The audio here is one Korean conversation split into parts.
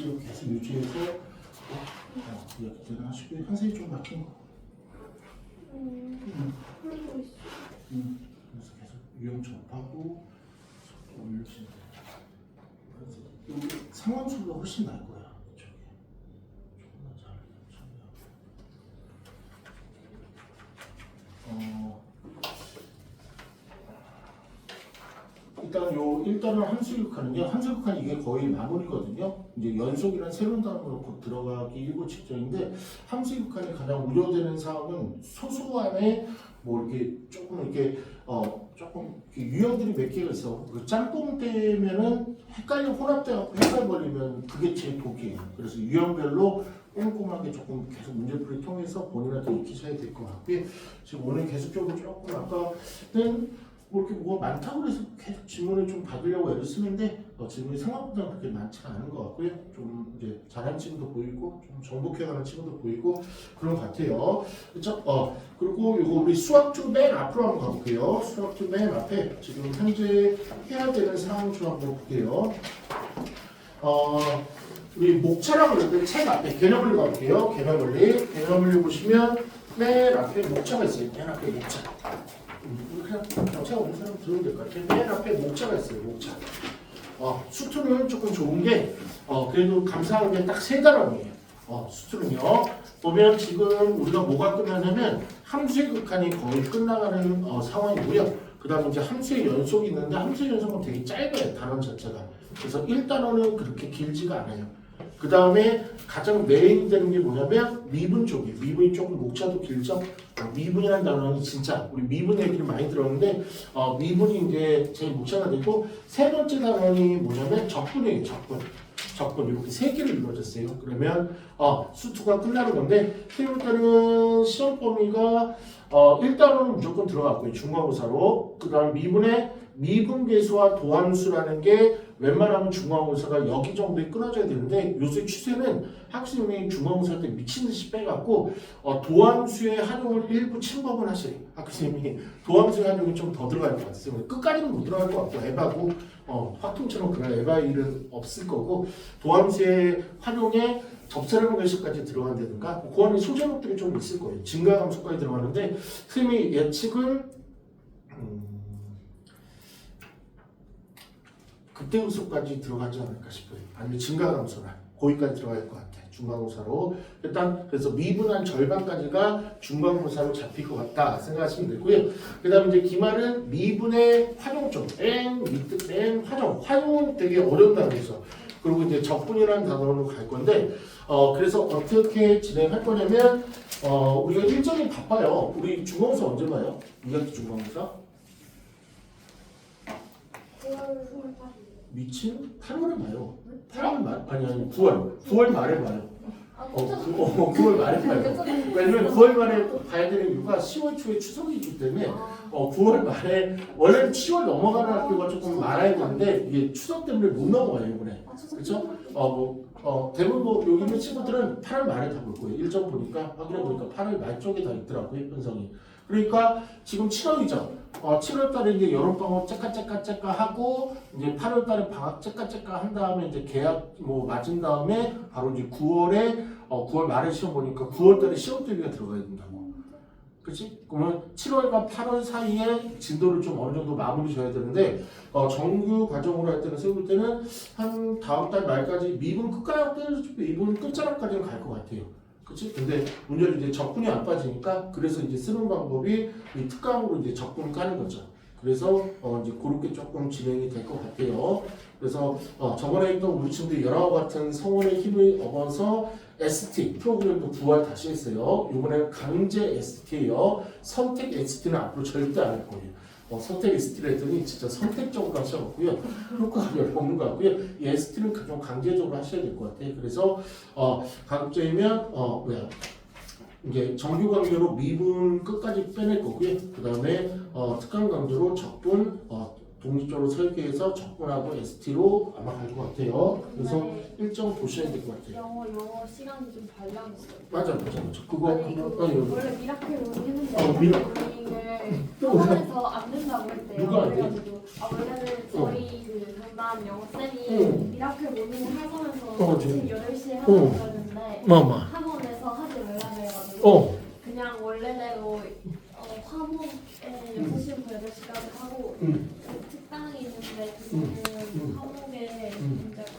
실력 계속 유지해서 어, 이렇게 되나 하시고요. 선생님 좀 막힌 거. 음, 있어. 음, 그래서 계속 유형 접하고 올려주시면 돼요. 상완수보다 훨씬 나을 거야. 이쪽에. 조금만 잘 참여하고. 어, 일단 요 일단은 함수육하는요. 함수육한 이게 거의 마무리거든요. 이제 연속이란 새로운 단어로 곧 들어가기 일보 직전인데 함수육한이 가장 우려되는 사항은 소소한의 뭐 이렇게 조금 이렇게 어 조금 유형들이 몇 개가 있어. 그 짬뽕 때면은 헷갈려 혼합돼갖고 헷갈 버리면 그게 제일 독이에요. 그래서 유형별로 꼼꼼하게 조금 계속 문제풀이 통해서 본인한테 익히셔야 될 것 같고요. 지금 오늘 계속적으로 조금 아까는 뭐 이렇게 뭐가 많다고 그래서 계속 질문을 좀 받으려고 애를 쓰는데 어, 질문이 생각보다 그렇게 많지 않은 것 같고요. 좀 이제 잘한 친구도 보이고 좀 정복해가는 친구도 보이고 그런 것 같아요. 그렇죠? 어 그리고 이거 우리 수학주 맨 앞으로 한번 가볼게요. 수학주 맨 앞에 지금 현재 해야 되는 상황 좀 한번 볼게요. 어 우리 목차라고 그러는데 책 앞에 개념을 가볼게요. 개념원리 개념원리 보시면 맨 앞에 목차가 있어요. 맨 앞에 목차. 음, 그냥 경찰 오는 사람 들어도 될것 같아요. 맨 앞에 목차가 있어요. 목차. 어, 수투는 조금 좋은 게 어, 그래도 감사한 게 딱 세 단원이에요. 어, 수투는요. 보면 지금 우리가 뭐가 끝나냐면 함수의 극한이 거의 끝나가는 어, 상황이고요. 그 다음에 이제 함수의 연속이 있는데 함수의 연속은 되게 짧아요. 단원 자체가. 그래서 1단원은 그렇게 길지가 않아요. 그 다음에 가장 메인이 되는 게 뭐냐면 미분 쪽이에요. 미분이 조금 목차도 길죠. 어, 미분이라는 단어는 진짜 우리 미분 얘기를 많이 들었는데 어, 미분이 이제 제일 목차가 되고 세 번째 단원이 뭐냐면 적분이에요. 적분. 적분 이렇게 세 개를 이루어졌어요. 그러면 어, 수투가 끝나는 건데 세울 때는 시험 범위가 어, 1단원은 무조건 들어갔고요. 중간고사로. 그 다음 미분의 미분 계수와 도함수라는 게 웬만하면 중간고사가 여기 정도에 끊어져야 되는데 요새 추세는 학생이 중간고사 때 미친 듯이 빼갖고 어, 도함수의 활용을 일부 침범을 하세요. 학생이 도함수의 활용이 좀 더 들어갈 것 같아요. 끝까지는 못 들어갈 것 같고 에바고 어, 화통처럼 그런 에바 일은 없을 거고 도함수의 활용에 접사령 계수까지 들어간다든가 그 안에 소제목들이 좀 있을 거예요. 증가 감소까지 들어가는데 선생님이 예측은 음, 그때 우수까지 들어가지 않을까 싶어요. 아니면 증가 감소나 거기까지 들어갈 것 같아. 중간고사로 일단 그래서 미분한 절반까지가 중간고사로 잡힐 것 같다 생각하시면 되고요. 그다음 이제 기말은 미분의 활용 쪽, N 밑 N 활용, 활용은 되게 어렵다는 거죠. 그리고 이제 적분이라는 단어로 갈 건데 어 그래서 어떻게 진행할 거냐면 어 우리가 일정이 바빠요. 우리 중간고사 언제 봐요? 2학기 중간고사? 9월 28일. 미친 8월에 봐요. 8월 말 아니 아니 9월 9월 말에 봐요. 아, 어, 구, 어 9월 말에 봐요. 왜냐면 9월 말에 또 봐야 되는 이유가 10월 초에 추석이기 때문에 어 9월 말에 원래는 10월 넘어가는 학교가 조금 많아야 되는데 이게 추석 때문에 못 넘어가요 이번에. 그렇죠? 어뭐 어, 대부분 뭐 여기 있는 친구들은 8월 말에 다 볼 거예요. 일정 보니까 확인해 보니까 8월 말 쪽에 다 있더라고요 편성이. 그러니까 지금 7월이죠. 어, 7월 달에 이제 여름 방학 째까째까째까 하고 이제 8월 달에 방학 째까째까 한 다음에 이제 계약 뭐 맞은 다음에 바로 이제 9월에 어, 9월 말에 시험 보니까 9월 달에 시험 대비가 들어가야 된다고. 그치? 그러면 7월과 8월 사이에 진도를 좀 어느 정도 마무리 져야 되는데 어, 정규 과정으로 할 때는 세울 때는 한 다음 달 말까지 미분 할 때는 미분 끝자락까지는 갈 것 같아요. 그치? 근데 문제는 이제 적분이 안 빠지니까 그래서 이제 쓰는 방법이 이 특강으로 이제 적분을 까는 거죠. 그래서 어 이제 그렇게 조금 진행이 될 것 같아요. 그래서 어 저번에 했던 우리 친구들 열아와 같은 성원의 힘을 얻어서 ST 프로그램도 부활 다시 했어요. 이번에는 강제 ST예요. 선택 ST는 앞으로 절대 안 할 거예요. 어, 선택 ST를 했더니 진짜 선택적으로 하셔갖고요. 효과가 별로 없는 것 같고요. 이 ST는 좀 강제적으로 하셔야 될 것 같아요. 그래서 어, 가급적이면 어, 뭐야 이제 정규 강좌로 미분 끝까지 빼낼 거고요. 그 다음에 어, 특강 강좌로 적분 어, 독립적으로 설계해서 접근하고 ST로 아마 갈 것 같아요. 그래서 근데 일정 보셔야 될 것 같아요. 영어 영어 시간이 좀 발랑했어요. 맞아, 맞아, 맞아. 그거 아니 그 어, 여기. 원래 미라클 했는데 어, 미라- 또 학원에서 안 된다고 했대요. 누가 안 돼? 그래가지고 아 원래는 저희 그 담당 영어 쌤이 응. 미라클 로닝을 하면서 어, 아침 저- 8시에 어. 하는 거였는데 마마. 학원에서 하지 말라 그래가지고 어, 그냥 원래대로 어, 화목에 6시부터 8시까지 하고 응. 그 특강이 있는데 그거는 응. 화목에 응. 문제가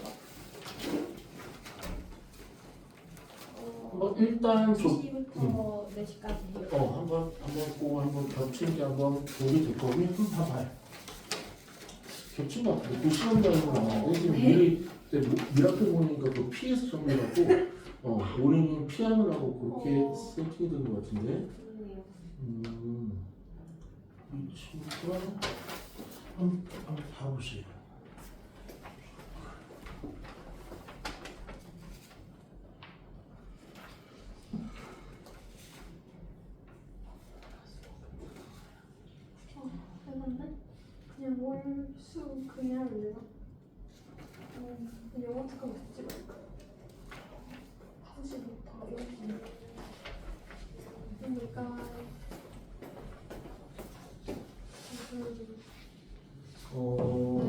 어, 뭐 일단 좀 2시부터 4시까지 해요. 어, 한번 한번 꼭 한번 겹치는 게 한번 도움이 될 거고요. 한번 봐봐요. 겹친 것 같아요. 그 시간 되는 거 나왔는데 지금 네. 미리 근데 미- 미라클 보니까 그 피해서 정리하고 어, 우리는 피하느라고 그렇게 어. 세팅이 된 것 같은데. 음, 이 친구가 한번 한번 봐보세요. 했는데 그냥 월수 그냥 되나? 음, 영어 특강 듣지 말까? 9시부터 10시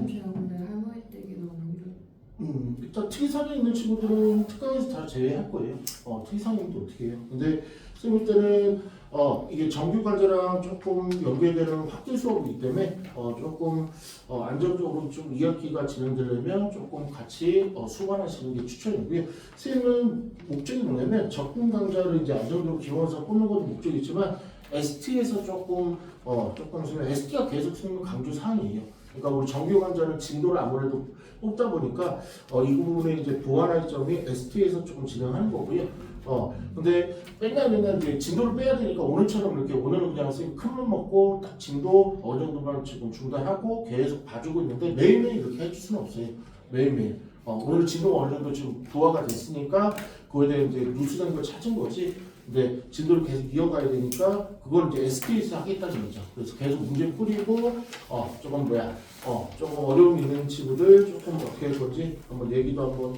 제가 근데 할머니 댁이랑 이런 음, 특이사항이 있는 친구들은 특강에서 다 제외할 거예요. 어, 특이사항도 어떻게 해요? 근데 쌤일 때는 어, 이게 정규 과제랑 조금 연계되는 확대 수업이기 때문에 어, 조금 어, 안정적으로 좀 2학기가 진행되려면 조금 같이 어, 수반하시는 게 추천이고요. 쌤은 목적이 뭐냐면 적분 강좌를 이제 안정적으로 기원해서 꽂는 것도 목적이지만 ST에서 조금 어, 조금 쓰면 ST가 계속 쓰는 강조 사항이에요. 그러니까 우리 정규 강좌는 진도를 아무래도 뽑다 보니까 어, 이 부분에 이제 보완할 점이 ST에서 조금 진행하는 거고요. 어, 근데 맨날 맨날 이제 진도를 빼야 되니까 오늘처럼 이렇게 오늘은 그냥 선생님 큰맘 먹고 딱 진도 어느 정도만 지금 중단하고 계속 봐주고 있는데 매일매일 이렇게 해줄 수는 없어요. 매일매일. 어, 오늘 진도가 어느 정도 지금 부화가 됐으니까 그거에 대해 이제 누수된 걸 찾은 거지. 근데 진도를 계속 이어가야 되니까 그걸 이제 ST에서 하겠다는 거죠. 그래서 계속 문제 풀이고 어 조금 뭐야 어 조금 어려움 있는 친구들 조금 어떻게 할 건지 한번 얘기도 한번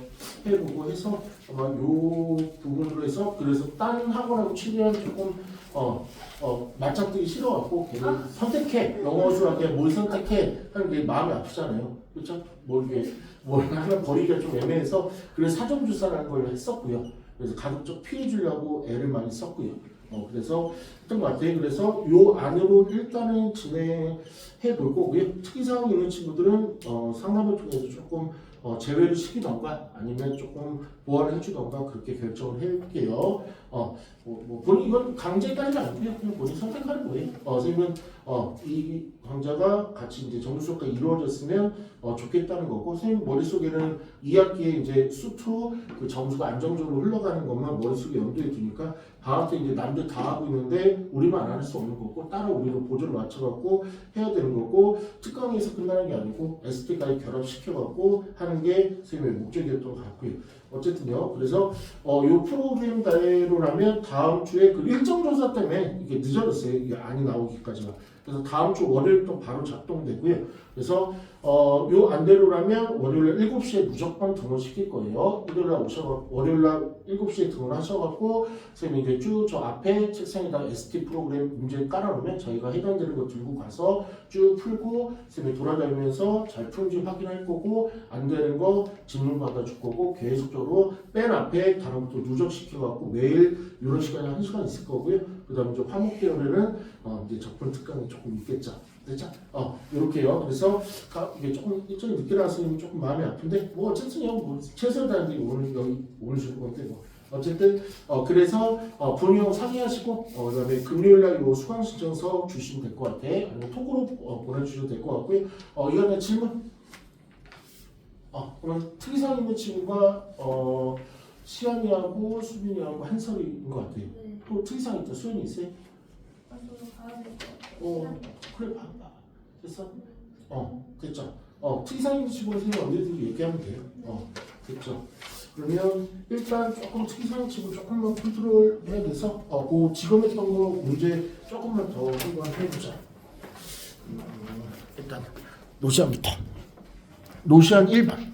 해보고 해서 아마 요 부분으로 해서 그래서 다른 학원하고 최대한 조금 어, 어, 맞잡기 싫어갖고 걔는 선택해 영어 수학에 뭘 선택해 하는 게 마음이 아프잖아요 그렇죠? 뭘 뭘 하나 버리기가 좀 애매해서 그래서 사전주사라는 걸 했었고요 그래서 가급적 피해 주려고 애를 많이 썼고요. 어, 그래서 했던 것 같아요. 그래서 요 안으로 일단은 진행해 볼 거고요. 특이사항 있는 친구들은 어, 상담을 통해서 조금 어, 제외를 시키던가 아니면 조금 보완을 해주던가 그렇게 결정을 할게요. 어, 뭐, 뭐 본인 이건 강제까지는 아니고요. 그냥 본인 선택하는 거예요. 어, 선생님은 어, 이 강좌가 같이 이제 정규 수업과 이루어졌으면 어, 좋겠다는 거고 선생님 머릿속에는 2학기에 이제 수투 그 점수가 안정적으로 흘러가는 것만 머릿속에 염두에 두니까 방학 때 이제 남들 다 하고 있는데 우리만 안 할 수 없는 거고 따로 우리도 보조를 맞춰갖고 해야 되는 거고 특강에서 끝나는 게 아니고 ST까지 결합시켜갖고 하는 게 선생님의 목적이었던 것 같고요. 어쨌든요. 그래서 어, 요 프로그램 대로 라면 다음 주에 그 일정 조사 때문에 이게 늦어졌어요. 이게 안이 나오기까지가. 그래서 다음 주 월요일부터 바로 작동되고요. 그래서 어, 요 안대로라면 월요일 7시에 무조건 등원시킬 거예요. 일요일 날 오셔 월요일 날 7시에 등원하셔 갖고 선생님이 이제 쭉 저 앞에 책상에다 ST 프로그램 문제 깔아 놓으면 저희가 해당되는 거 들고 가서 쭉 풀고 선생님이 돌아다니면서 잘 푸는지 확인할 거고 안 되는 거 질문 받아 줄 거고 계속적으로 맨 앞에 다른 것도 누적시켜 갖고 매일 이런 시간이 한 시간 있을 거고요. 그다음에 이제 화목 계열에는 어, 이제 적분 특강이 조금 있겠죠. 됐죠? 어 이렇게요. 그래서 가, 이게 조금 일정이 늦게 나왔으니 조금 마음이 아픈데 뭐 어쨌든요. 뭐 최선을 다했는데 오늘 여기 오늘 주는 건데 뭐 어쨌든 어 그래서 어 본인하고 상의하시고 어 그다음에 금요일 날요 수강 신청서 주시면 될 것 같아. 아니면 톡으로 어, 보내주셔도 될 것 같고요. 어 이거는 질문. 어 그럼 특이사항 있는 친구가 어 시안이하고 수빈이하고 한설이인 것 같아요. 네. 또 특이사항 있다. 수연이 있어요? 완전 가야 될것 같아요. 어 그래 봐. 봐. 됐어? 어 됐죠. 어 특이사항 있는 친구는 선생님 언제든지 얘기하면 돼요. 어 됐죠. 그러면 일단 조금 특이사항 친구 조금만 컨트롤 해야 돼서 어 그 지금 했던 거 문제 조금만 더 해보자. 음, 일단 노시안부터. 노시안 1번.